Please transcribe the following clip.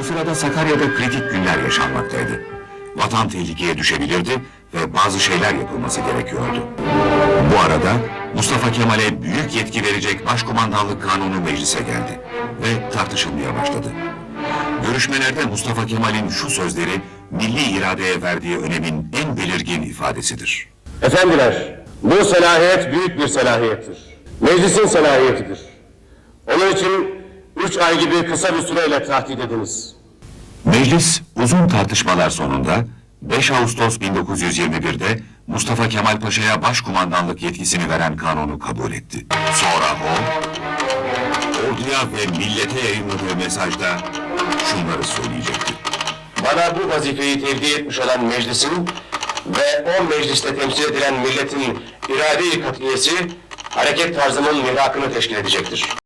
Bu sırada Sakarya'da kritik günler yaşanmaktaydı. Vatan tehlikeye düşebilirdi ve bazı şeyler yapılması gerekiyordu. Bu arada Mustafa Kemal'e büyük yetki verecek Başkumandanlık Kanunu meclise geldi ve tartışılmaya başladı. Görüşmelerde Mustafa Kemal'in şu sözleri milli iradeye verdiği önemin en belirgin ifadesidir. Efendiler, bu selahiyet büyük bir selahiyettir. Meclisin selahiyetidir. Onun için üç ay gibi kısa bir süreyle tahdit ediniz. Meclis uzun tartışmalar sonunda 5 Ağustos 1921'de Mustafa Kemal Paşa'ya başkumandanlık yetkisini veren kanunu kabul etti. Sonra o, orduya ve millete yayınladığı mesajda şunları söyleyecekti. Bana bu vazifeyi tevdi etmiş olan meclisin ve o mecliste temsil edilen milletin irade-i katliyesi hareket tarzımın mihrakını teşkil edecektir.